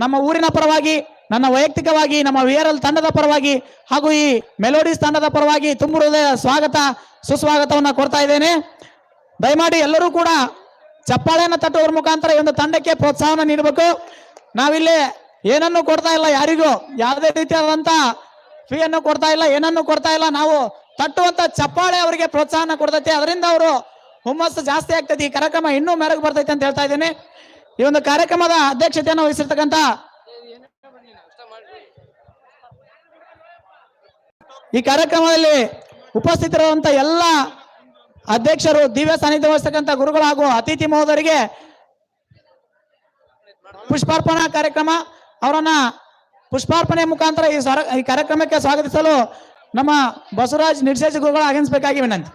ನಮ್ಮ ಊರಿನ ಪರವಾಗಿ, ನನ್ನ ವೈಯಕ್ತಿಕವಾಗಿ, ನಮ್ಮ ವಿಆರ್ಎಲ್ ತಂಡದ ಪರವಾಗಿ ಹಾಗೂ ಈ ಮೆಲೋಡಿಸ್ ತಂಡದ ಪರವಾಗಿ ತುಂಬ ಹೃದಯ ಸ್ವಾಗತ, ಸುಸ್ವಾಗತವನ್ನು ಕೊಡ್ತಾ ಇದ್ದೇನೆ. ದಯಮಾಡಿ ಎಲ್ಲರೂ ಕೂಡ ಚಪ್ಪಾಳೆಯನ್ನು ತಟ್ಟುವುದರ ಮುಖಾಂತರ ಈ ಒಂದು ತಂಡಕ್ಕೆ ಪ್ರೋತ್ಸಾಹನ ನೀಡಬೇಕು. ನಾವಿಲ್ಲಿ ಏನನ್ನು ಕೊಡ್ತಾ ಇಲ್ಲ ಯಾರಿಗೂ, ಯಾವುದೇ ರೀತಿಯಾದಂತ ಫೀಯನ್ನು ಕೊಡ್ತಾ ಇಲ್ಲ, ಏನನ್ನು ಕೊಡ್ತಾ ಇಲ್ಲ. ನಾವು ತಟ್ಟುವಂತ ಚಪ್ಪಾಳೆ ಅವರಿಗೆ ಪ್ರೋತ್ಸಾಹನ ಕೊಡ್ತೈತಿ. ಅದರಿಂದ ಅವರು ಹುಮ್ಮಸ್ಸು ಜಾಸ್ತಿ ಆಗ್ತೈತಿ. ಈ ಕಾರ್ಯಕ್ರಮ ಇನ್ನೂ ಮೆರಗು ಬರ್ತೈತೆ ಅಂತ ಹೇಳ್ತಾ ಇದ್ದೀನಿ. ಈ ಒಂದು ಕಾರ್ಯಕ್ರಮದ ಅಧ್ಯಕ್ಷತೆಯನ್ನು ವಹಿಸಿರ್ತಕ್ಕಂಥ ಈ ಕಾರ್ಯಕ್ರಮದಲ್ಲಿ ಉಪಸ್ಥಿತರಿರುವಂತ ಎಲ್ಲ ಅಧ್ಯಕ್ಷರು ದಿವ್ಯ ಸಾನ್ನಿಧ್ಯ ವಹಿಸ್ತಕ್ಕಂಥ ಗುರುಗಳು ಹಾಗೂ ಅತಿಥಿ ಮಹೋದರಿಗೆ ಪುಷ್ಪಾರ್ಪಣಾ ಕಾರ್ಯಕ್ರಮ, ಅವರನ್ನ ಪುಷ್ಪಾರ್ಪಣೆ ಮುಖಾಂತರ ಈ ಈ ಕಾರ್ಯಕ್ರಮಕ್ಕೆ ಸ್ವಾಗತಿಸಲು ನಮ್ಮ ಬಸವರಾಜ್ ನಿರ್ದೇಶ ಗುರುಗಳು ಆಗಮಿಸಬೇಕಾಗಿ ವಿನಂತಿ.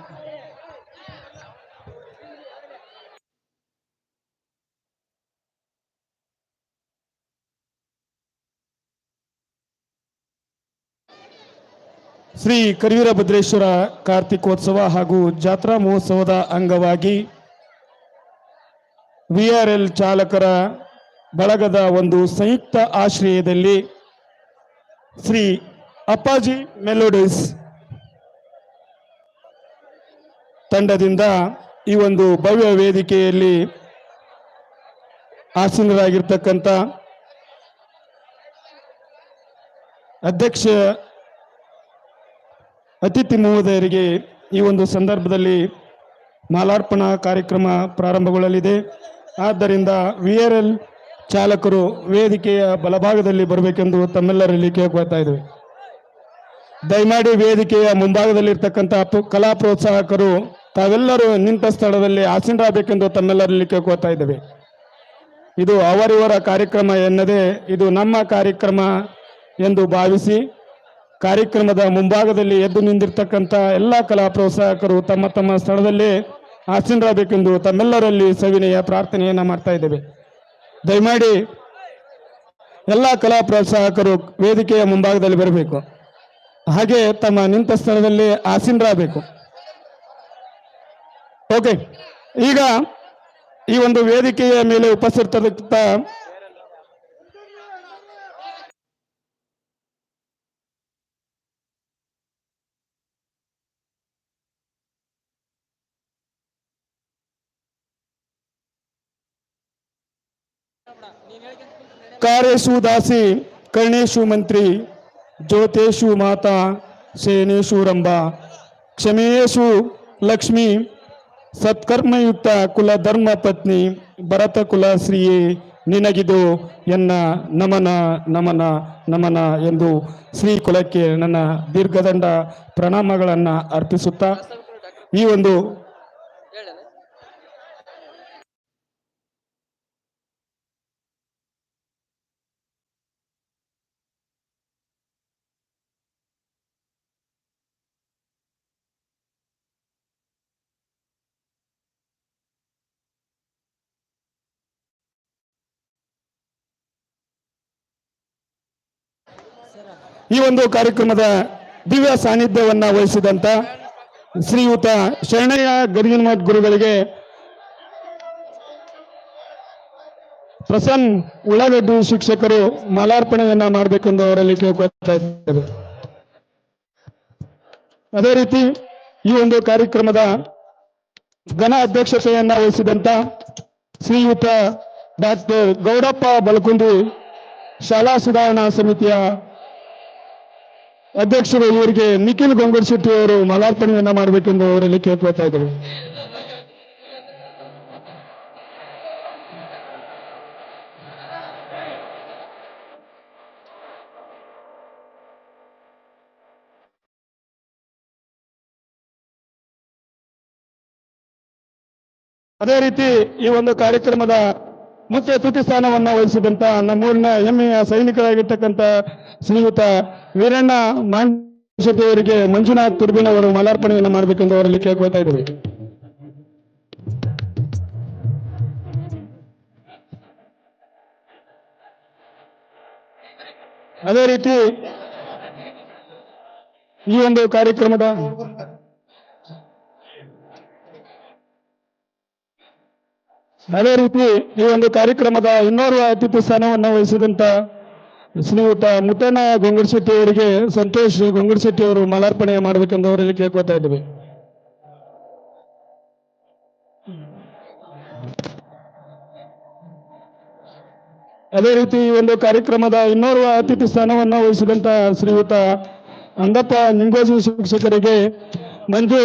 ಶ್ರೀ ಕರಿವೀರಭದ್ರೇಶ್ವರ ಕಾರ್ತಿಕೋತ್ಸವ ಹಾಗೂ ಜಾತ್ರಾ ಮಹೋತ್ಸವದ ಅಂಗವಾಗಿ ವಿ ಆರ್ ಎಲ್ ಚಾಲಕರ ಬಳಗದ ಒಂದು ಸಂಯುಕ್ತ ಆಶ್ರಯದಲ್ಲಿ ಶ್ರೀ ಅಪ್ಪಾಜಿ ಮೆಲೋಡಿಸ್ ತಂಡದಿಂದ ಈ ಒಂದು ಭವ್ಯ ವೇದಿಕೆಯಲ್ಲಿ ಆಸೀನರಾಗಿರ್ತಕ್ಕಂಥ ಅಧ್ಯಕ್ಷ ಅತಿಥಿ ಮಹೋದಯರಿಗೆ ಈ ಒಂದು ಸಂದರ್ಭದಲ್ಲಿ ಮಾಲಾರ್ಪಣಾ ಕಾರ್ಯಕ್ರಮ ಪ್ರಾರಂಭಗೊಳ್ಳಲಿದೆ. ಆದ್ದರಿಂದ ವಿ ಆರ್ ಎಲ್ ಚಾಲಕರು ವೇದಿಕೆಯ ಬಲಭಾಗದಲ್ಲಿ ಬರಬೇಕೆಂದು ತಮ್ಮೆಲ್ಲರಲ್ಲಿ ಕೇಳ್ಕೊಳ್ತಾ ಇದ್ದೇವೆ. ದಯಮಾಡಿ ವೇದಿಕೆಯ ಮುಂಭಾಗದಲ್ಲಿರ್ತಕ್ಕಂಥ ಕಲಾ ಪ್ರೋತ್ಸಾಹಕರು ತಾವೆಲ್ಲರೂ ನಿಂತ ಸ್ಥಳದಲ್ಲಿ ಆಸೀನರಾಗಬೇಕೆಂದು ತಮ್ಮೆಲ್ಲರಲ್ಲಿ ಕೇಳ್ಕೊಳ್ತಾ ಇದ್ದೇವೆ. ಇದು ಅವರಿವರ ಕಾರ್ಯಕ್ರಮ ಎನ್ನದೇ ಇದು ನಮ್ಮ ಕಾರ್ಯಕ್ರಮ ಎಂದು ಭಾವಿಸಿ ಕಾರ್ಯಕ್ರಮದ ಮುಂಭಾಗದಲ್ಲಿ ಎದ್ದು ನಿಂತಿರ್ತಕ್ಕಂಥ ಎಲ್ಲ ಕಲಾ ಪ್ರೋತ್ಸಾಹಕರು ತಮ್ಮ ತಮ್ಮ ಸ್ಥಳದಲ್ಲಿ ಆಸೀನರಾಗಬೇಕೆಂದು ತಮ್ಮೆಲ್ಲರಲ್ಲಿ ಸವಿನಯ ಪ್ರಾರ್ಥನೆಯನ್ನು ಮಾಡ್ತಾ ಇದ್ದೇವೆ. ದಯಮಾಡಿ ಎಲ್ಲ ಕಲಾ ಪ್ರೋತ್ಸಾಹಕರು ವೇದಿಕೆಯ ಮುಂಭಾಗದಲ್ಲಿ ಬರಬೇಕು. ಹಾಗೆ ತಮ್ಮ ನಿಂತ ಸ್ಥಳದಲ್ಲಿ ಆಸೀನರಾಗಬೇಕು. ಓಕೆ ಈಗ ಈ ಒಂದು ವೇದಿಕೆಯ ಮೇಲೆ ಉಪಸ್ಥಿತರಿದ್ದ ಕಾರ್ಯೇಶು ದಾಸಿ ಕರ್ಣೇಶು ಮಂತ್ರಿ ಜ್ಯೋತೇಶು ಮಾತಾ ಸೇನೇಶು ರಂಭ. ಕ್ಷಮೇಶು ಲಕ್ಷ್ಮಿ ಸತ್ಕರ್ಮಯುಕ್ತ ಕುಲ ಧರ್ಮ ಪತ್ನಿ ಭರತ ಕುಲ ಶ್ರೀಯೇ ನಿನಗಿದು ಎನ್ನ ನಮನ ನಮನ ನಮನ ಎಂದು ಶ್ರೀ ಕುಲಕ್ಕೆ ನನ್ನ ದೀರ್ಘದಂಡ ಪ್ರಣಾಮಗಳನ್ನು ಅರ್ಪಿಸುತ್ತಾ ಈ ಒಂದು ಈ ಒಂದು ಕಾರ್ಯಕ್ರಮದ ದಿವ್ಯ ಸಾನ್ನಿಧ್ಯವನ್ನ ವಹಿಸಿದಂತ ಶ್ರೀಯುತ ಶರಣಯ್ಯ ಗದಿಗಿನಮಠ್ ಗುರುಗಳಿಗೆ ಪ್ರಸನ್ ಉಳ್ಳಾಗಡ್ಡಿ ಶಿಕ್ಷಕರು ಮಾಲಾರ್ಪಣೆಯನ್ನ ಮಾಡಬೇಕೆಂದು ಅವರಲ್ಲಿ ಕೇಳ್ಕೊಳ್ತಾ ಇದ್ದೇವೆ. ಅದೇ ರೀತಿ ಈ ಒಂದು ಕಾರ್ಯಕ್ರಮದ ಘನ ಅಧ್ಯಕ್ಷತೆಯನ್ನ ವಹಿಸಿದಂತ ಶ್ರೀಯುತ ಡಾಕ್ಟರ್ ಗೌಡಪ್ಪ ಬಲಕುಂದಿ ಶಾಲಾ ಸುಧಾರಣಾ ಸಮಿತಿಯ ಅಧ್ಯಕ್ಷರು ಇವರಿಗೆ ನಿಖಿಲ್ ಗಂಗೂರ್ ಶೆಟ್ಟಿ ಅವರು ಮಾಲಾರ್ಪಣೆಯನ್ನ ಮಾಡಬೇಕೆಂದು ಅವರಲ್ಲಿ ಕೇಳ್ಕೊಳ್ತಾ ಇದ್ರು ಅದೇ ರೀತಿ ಈ ಒಂದು ಕಾರ್ಯಕ್ರಮದ ಮುಖ್ಯ ತುಟಿ ಸ್ಥಾನವನ್ನು ವಹಿಸಿದಂತ ನಮ್ಮೂರಿನ ಹೆಮ್ಮೆಯ ಸೈನಿಕರಾಗಿರ್ತಕ್ಕಂಥ ಶ್ರೀಯುತ ವೀರಣ್ಣ ಮಾಂಶೆಟ್ಟಿ ಅವರಿಗೆ ಮಂಜುನಾಥ್ ತುರ್ಬಿನ್ ಅವರು ಮಾಲಾರ್ಪಣೆಯನ್ನು ಮಾಡಬೇಕೆಂದು ಅವರಲ್ಲಿ ಕೇಳ್ಕೊಳ್ತಾ ಇದ್ದೀವಿ. ಅದೇ ರೀತಿ ಈ ಒಂದು ಕಾರ್ಯಕ್ರಮದ ಅದೇ ರೀತಿ ಈ ಒಂದು ಕಾರ್ಯಕ್ರಮದ ಇನ್ನೋರ್ವ ಅತಿಥಿ ಸ್ಥಾನವನ್ನು ವಹಿಸಿದಂತ ಶ್ರೀಯುತ ಮುತ್ತಣ್ಣ ಗೊಂಗಡಶೆಟ್ಟಿ ಅವರಿಗೆ ಸಂತೋಷ್ ಗೊಂಗಡಶೆಟ್ಟಿ ಅವರು ಮಾಲಾರ್ಪಣೆ ಮಾಡಬೇಕೆಂದು ಅವರಲ್ಲಿ ಕೇಳ್ಕೊತಾ ಇದ್ದೇವೆ. ಅದೇ ರೀತಿ ಈ ಒಂದು ಕಾರ್ಯಕ್ರಮದ ಇನ್ನೋರ್ವ ಅತಿಥಿ ಸ್ಥಾನವನ್ನು ವಹಿಸಿದಂತ ಶ್ರೀಯುತ ಅಂದಪ್ಪ ನಿಂಗೋಜಿ ಶಿಕ್ಷಕರಿಗೆ ಮಂಜು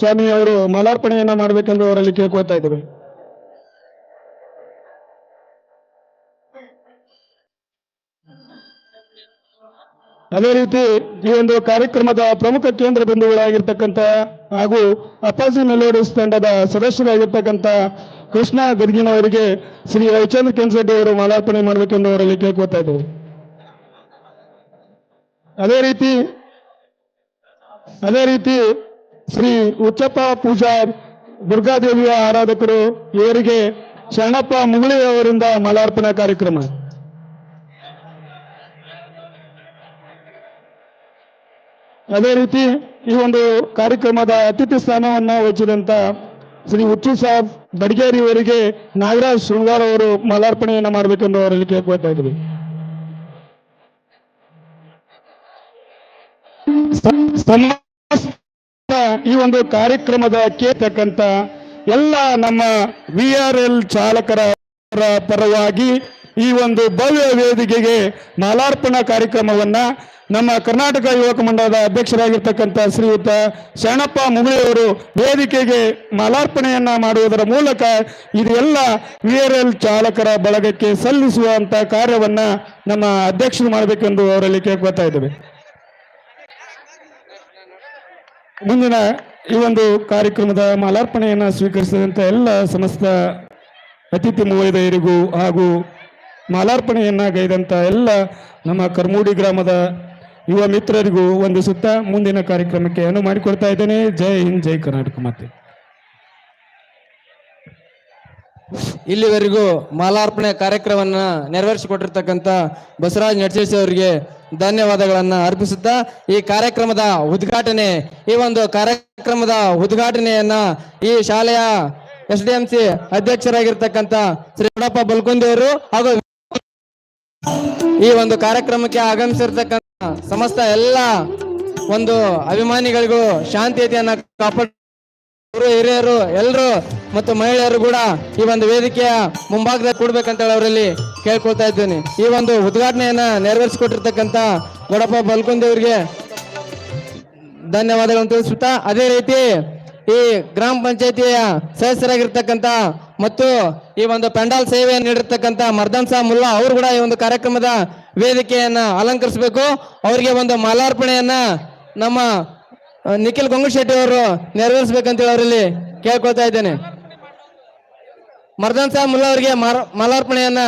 ಸ್ವಾಮಿ ಅವರು ಮಾಲಾರ್ಪಣೆಯನ್ನು ಮಾಡಬೇಕೆಂದು ಅವರಲ್ಲಿ ಕೇಳ್ಕೊತಾ ಇದ್ದೇವೆ. ಅದೇ ರೀತಿ ಈ ಒಂದು ಕಾರ್ಯಕ್ರಮದ ಪ್ರಮುಖ ಕೇಂದ್ರ ಬಿಂದುಗಳಾಗಿರ್ತಕ್ಕಂಥ ಹಾಗೂ ಅಪಾಸಿ ಮೆಲೋಡಿಸ್ ತಂಡದ ಸದಸ್ಯರಾಗಿರ್ತಕ್ಕಂಥ ಕೃಷ್ಣ ಗರ್ಗಿನವರಿಗೆ ಶ್ರೀ ರವಿಚಂದ್ರ ಕೆನ್ಸೆಡ್ಡಿ ಅವರು ಮಾಲಾರ್ಪಣೆ ಮಾಡಬೇಕೆಂದು ಅವರಲ್ಲಿ ಕೇಳ್ಕೊತಾ ಇದ್ದೇವೆ. ಅದೇ ರೀತಿ ಅದೇ ರೀತಿ ಶ್ರೀ ಉಚ್ಚಪ್ಪ ಪೂಜಾರ್ ದುರ್ಗಾದೇವಿಯ ಆರಾಧಕರು ಇವರಿಗೆ ಶರಣಪ್ಪ ಮುಗುಳಿ ಅವರಿಂದ ಮಾಲಾರ್ಪಣಾ ಕಾರ್ಯಕ್ರಮ. ಅದೇ ರೀತಿ ಈ ಒಂದು ಕಾರ್ಯಕ್ರಮದ ಅತಿಥಿ ಸ್ಥಾನವನ್ನು ವಹಿಸಿದಂತ ಶ್ರೀ ಹುಚ್ಚು ಸಾಬ್ ಬಡಗೇರಿ ಅವರಿಗೆ ನಾಗರಾಜ್ ಶೃಂಗಾರ್ ಅವರು ಮಾಲಾರ್ಪಣೆಯನ್ನು ಮಾಡಬೇಕೆಂದು ಅವರಲ್ಲಿ ಕೇಳ್ಕೊಳ್ತಾ ಇದ್ವಿ. ಈ ಒಂದು ಕಾರ್ಯಕ್ರಮದ ಕೇತಕ್ಕಂತ ಎಲ್ಲ ನಮ್ಮ ವಿ ಆರ್ ಎಲ್ ಚಾಲಕರ ಪರವಾಗಿ ಈ ಒಂದು ಭವ್ಯ ವೇದಿಕೆಗೆ ಮಾಲಾರ್ಪಣಾ ಕಾರ್ಯಕ್ರಮವನ್ನ ನಮ್ಮ ಕರ್ನಾಟಕ ಯುವಕ ಮಂಡಲದ ಅಧ್ಯಕ್ಷರಾಗಿರ್ತಕ್ಕಂಥ ಶ್ರೀಯುತ ಶರಣಪ್ಪ ಮುಗುಳಿಯವರು ವೇದಿಕೆಗೆ ಮಾಲಾರ್ಪಣೆಯನ್ನ ಮಾಡುವುದರ ಮೂಲಕ ಇದೆಲ್ಲ ವಿ ಆರ್ ಚಾಲಕರ ಬಳಗಕ್ಕೆ ಸಲ್ಲಿಸುವಂತ ಕಾರ್ಯವನ್ನ ನಮ್ಮ ಅಧ್ಯಕ್ಷರು ಮಾಡಬೇಕೆಂದು ಅವರಲ್ಲಿ ಕೇಳ್ಕೊತಾ ಇದ್ದೇವೆ. ಮುಂದಿನ ಈ ಒಂದು ಕಾರ್ಯಕ್ರಮದ ಮಾಲಾರ್ಪಣೆಯನ್ನು ಸ್ವೀಕರಿಸಿದಂಥ ಎಲ್ಲ ಸಮಸ್ತ ಅತಿಥಿ ಮಹೋದಯರಿಗೂ ಹಾಗೂ ಮಾಲಾರ್ಪಣೆಯನ್ನ ಗೈದಂಥ ಎಲ್ಲ ನಮ್ಮ ಕರ್ಮೂಡಿ ಗ್ರಾಮದ ಯುವ ಮಿತ್ರರಿಗೂ ಒಂದು ಸುತ್ತ ಮುಂದಿನ ಕಾರ್ಯಕ್ರಮಕ್ಕೆ ಅನುವು ಮಾಡಿಕೊಡ್ತಾ ಇದ್ದೇನೆ. ಜೈ ಹಿಂದ್, ಜೈ ಕರ್ನಾಟಕ ಮಾತೆ. ಇಲ್ಲಿವರೆಗೂ ಮಾಲಾರ್ಪಣೆ ಕಾರ್ಯಕ್ರಮವನ್ನು ನೆರವೇರಿಸಿಕೊಟ್ಟಿರ್ತಕ್ಕಂಥ ಬಸವರಾಜ್ ನಡ್ಸೇಶ್ ಅವರಿಗೆ ಧನ್ಯವಾದಗಳನ್ನ ಅರ್ಪಿಸುತ್ತಾ, ಈ ಕಾರ್ಯಕ್ರಮದ ಉದ್ಘಾಟನೆ, ಈ ಒಂದು ಕಾರ್ಯಕ್ರಮದ ಉದ್ಘಾಟನೆಯನ್ನ ಈ ಶಾಲೆಯ ಎಸ್ ಡಿ ಎಂ ಸಿ ಅಧ್ಯಕ್ಷರಾಗಿರ್ತಕ್ಕಂಥ ಶ್ರೀ ಬಲ್ಕುಂದಿ ಅವರು ಹಾಗೂ ಈ ಒಂದು ಕಾರ್ಯಕ್ರಮಕ್ಕೆ ಆಗಮಿಸಿರ್ತಕ್ಕಂಥ ಸಮಸ್ತ ಎಲ್ಲ ಒಂದು ಅಭಿಮಾನಿಗಳಿಗೂ ಶಾಂತಿಯತೆಯನ್ನ ಕಾಪಾಡ ಹಿರಿಯರು ಎಲ್ಲರೂ ಮತ್ತು ಮಹಿಳೆಯರು ಕೂಡ ಈ ಒಂದು ವೇದಿಕೆಯ ಮುಂಭಾಗದಲ್ಲಿ ಕೂಡ್ಬೇಕಂತ ಹೇಳಿ ಅವರಲ್ಲಿ ಕೇಳ್ಕೊಳ್ತಾ ಇದ್ದೀನಿ. ಈ ಒಂದು ಉದ್ಘಾಟನೆಯನ್ನ ನೆರವೇರಿಸಿಕೊಟ್ಟಿರ್ತಕ್ಕಂಥ ಗೊಡಪ್ಪ ಬಲ್ಕುಂದೇವ್ರಿಗೆ ಧನ್ಯವಾದಗಳನ್ನು ತಿಳಿಸುತ್ತಾ, ಅದೇ ರೀತಿ ಈ ಗ್ರಾಮ ಪಂಚಾಯತಿಯ ಸದಸ್ಯರಾಗಿರ್ತಕ್ಕಂಥ ಮತ್ತು ಈ ಒಂದು ಪೆಂಡಾಲ್ ಸೇವೆಯನ್ನು ನೀಡಿರ್ತಕ್ಕಂಥ ಮರ್ದನ್ ಸಾ ಮುಲ್ಲಾ ಅವರು ಕೂಡ ಈ ಒಂದು ಕಾರ್ಯಕ್ರಮದ ವೇದಿಕೆಯನ್ನ ಅಲಂಕರಿಸಬೇಕು. ಅವರಿಗೆ ಒಂದು ಮಾಲಾರ್ಪಣೆಯನ್ನ ನಮ್ಮ ನಿಖಿಲ್ ಗೊಂಗಶೆಟ್ಟಿ ಅವರು ನೆರವೇರಿಸಬೇಕಂತೇಳಿ ಅವರಲ್ಲಿ ಕೇಳ್ಕೊಳ್ತಾ ಇದ್ದೇನೆ. ಮರ್ದನ್ ಸಾ ಮುಲ್ಲಾ ಅವರಿಗೆ ಮಾಲಾರ್ಪಣೆಯನ್ನ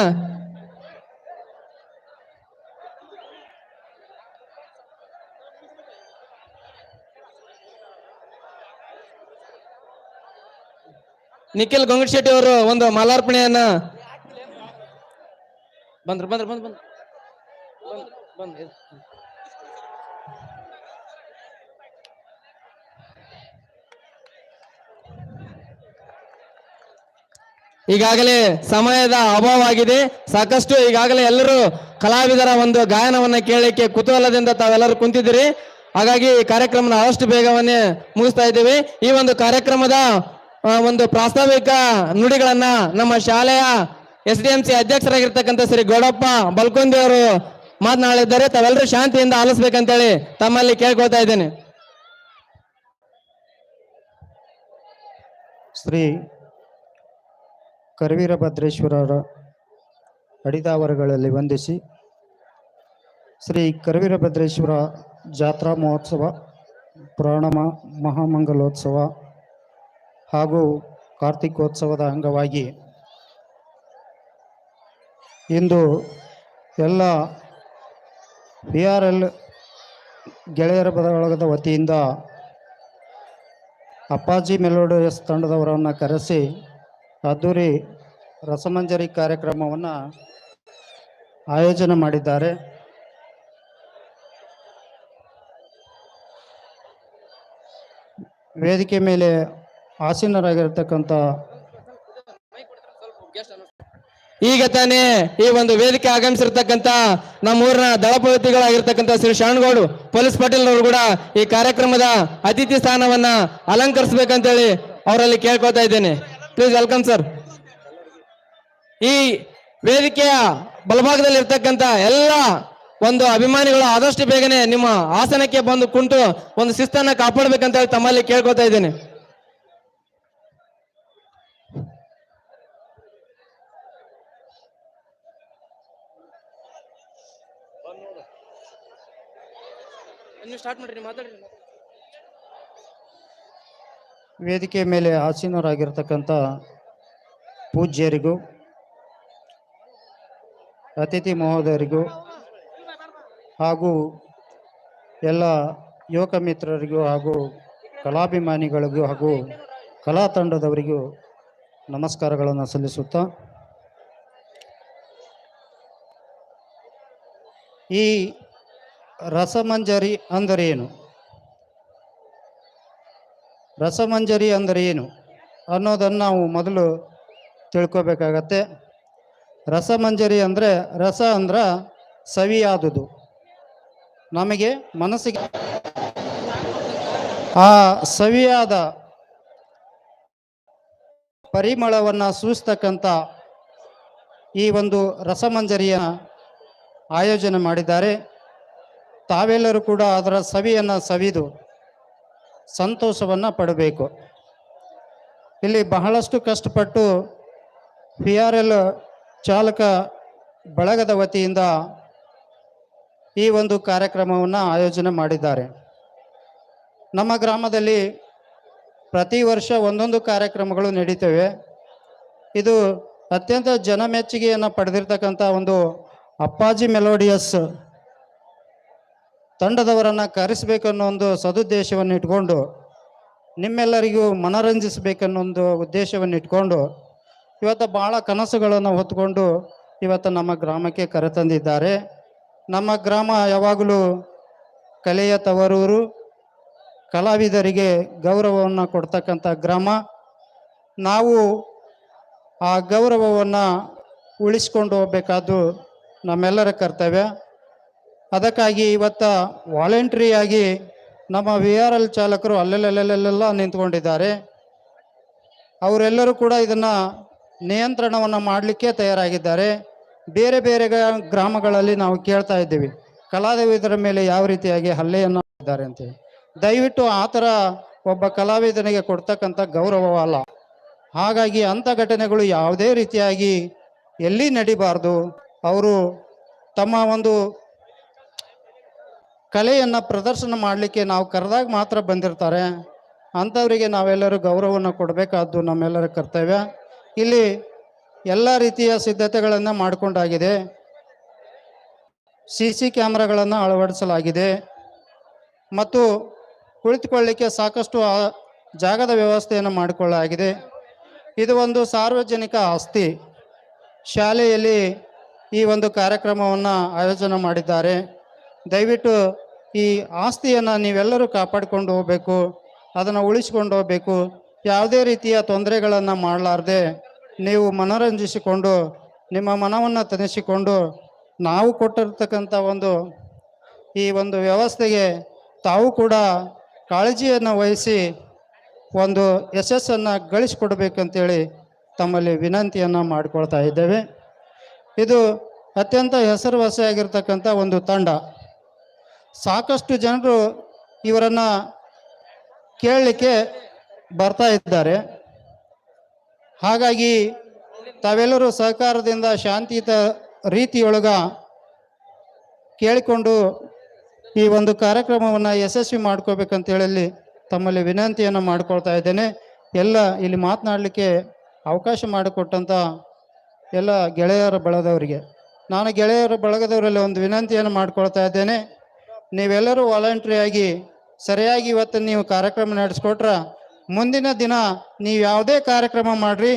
ನಿಖಿಲ್ ಗೊಂಗಶೆಟ್ಟಿ ಅವರು ಒಂದು ಮಾಲಾರ್ಪಣೆಯನ್ನ ಬಂದ್ರು ಬಂದ್ರು ಬಂದ್, ಬಂದ್- ಬಂದ್ ಈಗಾಗಲೇ ಸಮಯದ ಅಭಾವ ಆಗಿದೆ ಸಾಕಷ್ಟು ಈಗಾಗಲೇ ಎಲ್ಲರೂ ಕಲಾವಿದರ ಒಂದು ಗಾಯನವನ್ನ ಕೇಳಲಿಕ್ಕೆ ಕುತೂಹಲದಿಂದ ತಾವೆಲ್ಲರೂ ಕುಂತಿದ್ದೀರಿ. ಹಾಗಾಗಿ ಈ ಕಾರ್ಯಕ್ರಮನ ಆದಷ್ಟು ಬೇಗವನ್ನೇ ಮುಗಿಸ್ತಾ ಇದ್ದೇವೆ. ಈ ಒಂದು ಕಾರ್ಯಕ್ರಮದ ಒಂದು ಪ್ರಾಸ್ತಾವಿಕ ನುಡಿಗಳನ್ನ ನಮ್ಮ ಶಾಲೆಯ ಎಸ್ ಡಿ ಎಂ ಸಿ ಅಧ್ಯಕ್ಷರಾಗಿರ್ತಕ್ಕಂಥ ಶ್ರೀ ಗೌಡಪ್ಪ ಬಲ್ಕೊಂದಿ ಅವರು ಮಾತನಾಡಿದ್ದಾರೆ. ತಾವೆಲ್ಲರೂ ಶಾಂತಿಯಿಂದ ಆಲಿಸ್ಬೇಕಂತೇಳಿ ತಮ್ಮಲ್ಲಿ ಕೇಳ್ಕೊಳ್ತಾ ಇದ್ದೇನೆ. ಶ್ರೀ ಕರವೀರಭದ್ರೇಶ್ವರರ ಅಡಿದಾವರಗಳಲ್ಲಿ ವಂದಿಸಿ ಶ್ರೀ ಕರವೀರಭದ್ರೇಶ್ವರ ಜಾತ್ರಾ ಮಹೋತ್ಸವ, ಪ್ರಾಣಮ ಮಹಾಮಂಗಲೋತ್ಸವ ಹಾಗೂ ಕಾರ್ತಿಕೋತ್ಸವದ ಅಂಗವಾಗಿ ಇಂದು ಎಲ್ಲ ವಿ ಆರ್ ಎಲ್ ಗೆಳೆಯರ ಬಳಗದ ವತಿಯಿಂದ ಅಪ್ಪಾಜಿ ಮೆಲೋಡಿಯಸ್ ತಂಡದವರನ್ನು ಕರೆಸಿ ಅದ್ದೂರಿ ರಸಮಂಜರಿ ಕಾರ್ಯಕ್ರಮವನ್ನು ಆಯೋಜನೆ ಮಾಡಿದ್ದಾರೆ. ವೇದಿಕೆ ಮೇಲೆ ಆಸೀನರಾಗಿರ್ತಕ್ಕಂಥ ಈಗ ತಾನೇ ಈ ಒಂದು ವೇದಿಕೆ ಆಗಮಿಸಿರ್ತಕ್ಕಂಥ ನಮ್ಮೂರಿನ ದಳಪತಿಗಳಾಗಿರ್ತಕ್ಕಂಥ ಶ್ರೀ ಶರಣಗೌಡು ಪೊಲೀಸ್ ಪಾಟೀಲ್ ಅವರು ಕೂಡ ಈ ಕಾರ್ಯಕ್ರಮದ ಅತಿಥಿ ಸ್ಥಾನವನ್ನ ಅಲಂಕರಿಸಬೇಕಂತೇಳಿ ಅವರಲ್ಲಿ ಕೇಳ್ಕೊತಾ ಇದ್ದೇನೆ. ಪ್ಲೀಸ್ ವೆಲ್ಕಮ್ ಸರ್ ಈ ವೇದಿಕೆಯ ಬಲಭಾಗದಲ್ಲಿ ಇರ್ತಕ್ಕಂಥ ಎಲ್ಲ ಒಂದು ಅಭಿಮಾನಿಗಳು ಆದಷ್ಟು ಬೇಗನೆ ನಿಮ್ಮ ಆಸನಕ್ಕೆ ಬಂದು ಕುಂತು ಒಂದು ಶಿಸ್ತನ್ನ ಕಾಪಾಡಬೇಕಂತ ಹೇಳಿ ತಮ್ಮಲ್ಲಿ ಕೇಳ್ಕೊತಾ ಇದ್ದೇನೆ. ವೇದಿಕೆ ಮೇಲೆ ಆಸೀನರಾಗಿರ್ತಕ್ಕಂಥ ಪೂಜ್ಯರಿಗೂ, ಅತಿಥಿ ಮಹೋದಯರಿಗೂ ಹಾಗೂ ಎಲ್ಲ ಯುವಕ ಮಿತ್ರರಿಗೂ ಹಾಗೂ ಕಲಾಭಿಮಾನಿಗಳಿಗೂ ಹಾಗೂ ಕಲಾ ತಂಡದವರಿಗೂ ನಮಸ್ಕಾರಗಳನ್ನು ಸಲ್ಲಿಸುತ್ತಾ, ಈ ರಸಮಂಜರಿ ಅಂದರೇನು ರಸಮಂಜರಿ ಅಂದರೆ ಏನು? ಅನ್ನೋದನ್ನು ನಾವು ಮೊದಲು ತಿಳ್ಕೊಬೇಕಾಗತ್ತೆ. ರಸಮಂಜರಿ ಅಂದರೆ ರಸ ಅಂದ್ರೆ ಸವಿಯಾದುದು. ನಮಗೆ ಮನಸ್ಸಿಗೆ ಆ ಸವಿಯಾದ ಪರಿಮಳವನ್ನು ಸೂಚಿಸ್ತಕ್ಕಂಥ ಈ ಒಂದು ರಸಮಂಜರಿಯ ಆಯೋಜನೆ ಮಾಡಿದ್ದಾರೆ. ತಾವೆಲ್ಲರೂ ಕೂಡ ಅದರ ಸವಿಯನ್ನು ಸವಿದು ಸಂತೋಷವನ್ನು ಪಡಬೇಕು. ಇಲ್ಲಿ ಬಹಳಷ್ಟು ಕಷ್ಟಪಟ್ಟು ಪಿ ಆರ್ ಎಲ್ ಚಾಲಕ ಬಳಗದ ವತಿಯಿಂದ ಈ ಒಂದು ಕಾರ್ಯಕ್ರಮವನ್ನು ಆಯೋಜನೆ ಮಾಡಿದ್ದಾರೆ. ನಮ್ಮ ಗ್ರಾಮದಲ್ಲಿ ಪ್ರತಿ ವರ್ಷ ಒಂದೊಂದು ಕಾರ್ಯಕ್ರಮಗಳು ನಡೀತವೆ. ಇದು ಅತ್ಯಂತ ಜನಮೆಚ್ಚುಗೆಯನ್ನು ಪಡೆದಿರ್ತಕ್ಕಂಥ ಒಂದು ಅಪ್ಪಾಜಿ ಮೆಲೋಡಿಯಸ್ ತಂಡದವರನ್ನು ಕರೆಸಬೇಕನ್ನೋ ಒಂದು ಸದುದ್ದೇಶವನ್ನು ಇಟ್ಕೊಂಡು ನಿಮ್ಮೆಲ್ಲರಿಗೂ ಮನರಂಜಿಸಬೇಕನ್ನೋ ಒಂದು ಉದ್ದೇಶವನ್ನು ಇಟ್ಕೊಂಡು ಇವತ್ತು ಭಾಳ ಕನಸುಗಳನ್ನು ಹೊತ್ಕೊಂಡು ಇವತ್ತು ನಮ್ಮ ಗ್ರಾಮಕ್ಕೆ ಕರೆತಂದಿದ್ದಾರೆ. ನಮ್ಮ ಗ್ರಾಮ ಯಾವಾಗಲೂ ಕಲೆಯ ತವರೂರು, ಕಲಾವಿದರಿಗೆ ಗೌರವವನ್ನು ಕೊಡ್ತಕ್ಕಂಥ ಗ್ರಾಮ. ನಾವು ಆ ಗೌರವವನ್ನು ಉಳಿಸ್ಕೊಂಡು ಹೋಗಬೇಕಾದ್ದು ನಮ್ಮೆಲ್ಲರ ಕರ್ತವ್ಯ. ಅದಕ್ಕಾಗಿ ಇವತ್ತು ವಾಲಂಟ್ರಿಯಾಗಿ ನಮ್ಮ ವಿ ಆರ್ ಎಲ್ ಚಾಲಕರು ಅಲ್ಲೆಲ್ಲೆಲ್ಲೆಲ್ಲೆಲ್ಲ ನಿಂತ್ಕೊಂಡಿದ್ದಾರೆ. ಅವರೆಲ್ಲರೂ ಕೂಡ ಇದನ್ನು ನಿಯಂತ್ರಣವನ್ನು ಮಾಡಲಿಕ್ಕೆ ತಯಾರಾಗಿದ್ದಾರೆ. ಬೇರೆ ಬೇರೆ ಗ್ರಾಮಗಳಲ್ಲಿ ನಾವು ಕೇಳ್ತಾ ಇದ್ದೀವಿ. ಕಲಾವಿದರ ಮೇಲೆ ಯಾವ ರೀತಿಯಾಗಿ ಹಲ್ಲೆಯನ್ನು ಮಾಡಿದ್ದಾರೆ ಅಂತೇಳಿ. ದಯವಿಟ್ಟು ಆ ಥರ ಒಬ್ಬ ಕಲಾವಿದನಿಗೆ ಕೊಡ್ತಕ್ಕಂಥ ಗೌರವವಲ್ಲ ಹಾಗಾಗಿ ಅಂಥ ಘಟನೆಗಳು ಯಾವುದೇ ರೀತಿಯಾಗಿ ಎಲ್ಲಿ ನಡಿಬಾರ್ದು, ಅವರು ತಮ್ಮ ಒಂದು ಕಲೆಯನ್ನು ಪ್ರದರ್ಶನ ಮಾಡಲಿಕ್ಕೆ ನಾವು ಕರೆದಾಗ ಮಾತ್ರ ಬಂದಿರ್ತಾರೆ. ಅಂಥವರಿಗೆ ನಾವೆಲ್ಲರೂ ಗೌರವವನ್ನು ಕೊಡಬೇಕಾದ್ದು ನಮ್ಮೆಲ್ಲರ ಕರ್ತವ್ಯ. ಇಲ್ಲಿ ಎಲ್ಲ ರೀತಿಯ ಸಿದ್ಧತೆಗಳನ್ನು ಮಾಡಿಕೊಂಡಾಗಿದೆ. ಸಿ ಸಿ ಕ್ಯಾಮ್ರಾಗಳನ್ನು ಅಳವಡಿಸಲಾಗಿದೆ. ಮತ್ತು ಕುಳಿತುಕೊಳ್ಳಲಿಕ್ಕೆ ಸಾಕಷ್ಟು ಜಾಗದ ವ್ಯವಸ್ಥೆಯನ್ನು ಮಾಡಿಕೊಳ್ಳಲಾಗಿದೆ. ಇದು ಒಂದು ಸಾರ್ವಜನಿಕ ಆಸ್ತಿ. ಶಾಲೆಯಲ್ಲಿ ಈ ಒಂದು ಕಾರ್ಯಕ್ರಮವನ್ನು ಆಯೋಜನೆ ಮಾಡಿದ್ದಾರೆ. ದಯವಿಟ್ಟು ಈ ಆಸ್ತಿಯನ್ನು ನೀವೆಲ್ಲರೂ ಕಾಪಾಡಿಕೊಂಡು ಹೋಗಬೇಕು, ಅದನ್ನು ಉಳಿಸ್ಕೊಂಡು ಹೋಗಬೇಕು. ಯಾವುದೇ ರೀತಿಯ ತೊಂದರೆಗಳನ್ನು ಮಾಡಲಾರ್ದೆ ನೀವು ಮನರಂಜಿಸಿಕೊಂಡು, ನಿಮ್ಮ ಮನವನ್ನು ತನಿಸಿಕೊಂಡು ನಾವು ಕೊಟ್ಟಿರ್ತಕ್ಕಂಥ ಒಂದು, ಈ ಒಂದು ವ್ಯವಸ್ಥೆಗೆ ತಾವು ಕೂಡ ಕಾಳಜಿಯನ್ನು ವಹಿಸಿ ಒಂದು ಯಶಸ್ಸನ್ನು ಗಳಿಸಿಕೊಡ್ಬೇಕಂತೇಳಿ ತಮ್ಮಲ್ಲಿ ವಿನಂತಿಯನ್ನು ಮಾಡಿಕೊಳ್ತಾ ಇದ್ದೇವೆ. ಇದು ಅತ್ಯಂತ ಹೆಸರುವಾಸಿಯಾಗಿರ್ತಕ್ಕಂಥ ಒಂದು ತಂಡ. ಸಾಕಷ್ಟು ಜನರು ಇವರನ್ನು ಕೇಳಲಿಕ್ಕೆ ಬರ್ತಾ ಇದ್ದಾರೆ. ಹಾಗಾಗಿ ತಾವೆಲ್ಲರೂ ಸಹಕಾರದಿಂದ ಶಾಂತಿಯುತ ರೀತಿಯೊಳಗ ಕೇಳಿಕೊಂಡು ಈ ಒಂದು ಕಾರ್ಯಕ್ರಮವನ್ನು ಯಶಸ್ವಿ ಮಾಡ್ಕೋಬೇಕಂತ ಹೇಳಿ ತಮ್ಮಲ್ಲಿ ವಿನಂತಿಯನ್ನು ಮಾಡ್ಕೊಳ್ತಾ ಇದ್ದೇನೆ. ಎಲ್ಲ ಇಲ್ಲಿ ಮಾತನಾಡಲಿಕ್ಕೆ ಅವಕಾಶ ಮಾಡಿಕೊಟ್ಟಂಥ ಎಲ್ಲ ಗೆಳೆಯರ ಬಳಗದವರಿಗೆ. ನಾನು ಗೆಳೆಯರ ಬಳಗದವರಲ್ಲಿ ಒಂದು ವಿನಂತಿಯನ್ನು ಮಾಡ್ಕೊಳ್ತಾ ಇದ್ದೇನೆ. ನೀವೆಲ್ಲರೂ ವಾಲಂಟ್ರಿಯಾಗಿ ಸರಿಯಾಗಿ ಇವತ್ತು ನೀವು ಕಾರ್ಯಕ್ರಮ ನಡೆಸ್ಕೊಟ್ರೆ ಮುಂದಿನ ದಿನ ನೀವು ಯಾವುದೇ ಕಾರ್ಯಕ್ರಮ ಮಾಡಿರಿ.